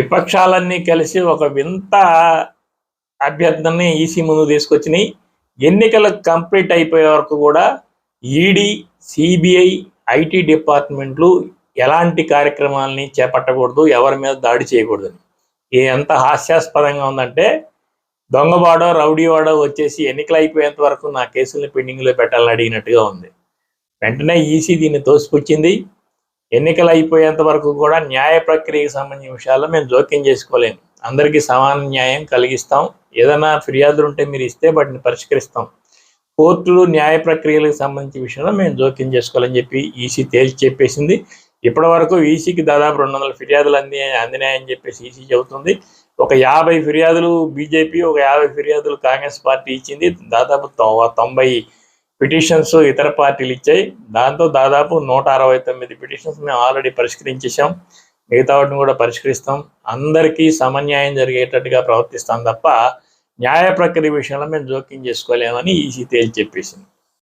విపక్షాలన్నీ కలిసి ఒక వింత అభ్యర్థనని ఈసీ ముందు తీసుకొచ్చినాయి. ఎన్నికలు కంప్లీట్ అయిపోయే వరకు కూడా ఈడీ సిబిఐ ఐటీ డిపార్ట్మెంట్లు ఎలాంటి కార్యక్రమాలని చేపట్టకూడదు ఎవరి మీద దాడి చేయకూడదు ఇది ఎంత హాస్యాస్పదంగా ఉందంటే దొంగవాడో రౌడీవాడో వచ్చేసి ఎన్నికలు అయిపోయేంత వరకు నా కేసుల్ని పెండింగ్లో పెట్టాలని అడిగినట్టుగా ఉంది. వెంటనే ఈసీ దీన్ని తోసిపుచ్చింది. ఎన్నికలు అయిపోయేంత వరకు కూడా న్యాయ ప్రక్రియకి సంబంధించిన విషయాల్లో మేము జోక్యం చేసుకోలేము అందరికీ సమాన న్యాయం కలిగిస్తాం. ఏదైనా ఫిర్యాదులు ఉంటే మీరు ఇస్తే వాటిని పరిష్కరిస్తాం. కోర్టులు న్యాయ ప్రక్రియలకు సంబంధించిన విషయంలో మేము జోక్యం చేసుకోవాలని చెప్పి ఈసీ తేల్చి చెప్పేసింది. ఇప్పటి వరకు ఈసీకి దాదాపు రెండు వందల ఫిర్యాదులు అంది అందినాయని చెప్పేసి ఈసీ చెబుతుంది. ఒక యాభై ఫిర్యాదులు బీజేపీ ఒక యాభై ఫిర్యాదులు కాంగ్రెస్ పార్టీ ఇచ్చింది. దాదాపు తొంభై పిటిషన్స్ ఇతర పార్టీలు ఇచ్చాయి. దాంతో దాదాపు నూట అరవై తొమ్మిది పిటిషన్స్ మేము ఆల్రెడీ పరిష్కరించేసాం మిగతా వాటిని కూడా పరిష్కరిస్తాం. అందరికీ సమన్యాయం జరిగేటట్టుగా ప్రవర్తిస్తాం తప్ప న్యాయ ప్రక్రియ విషయంలో మేము జోక్యం చేసుకోలేమని ఈసీ తేల్చి చెప్పేసింది.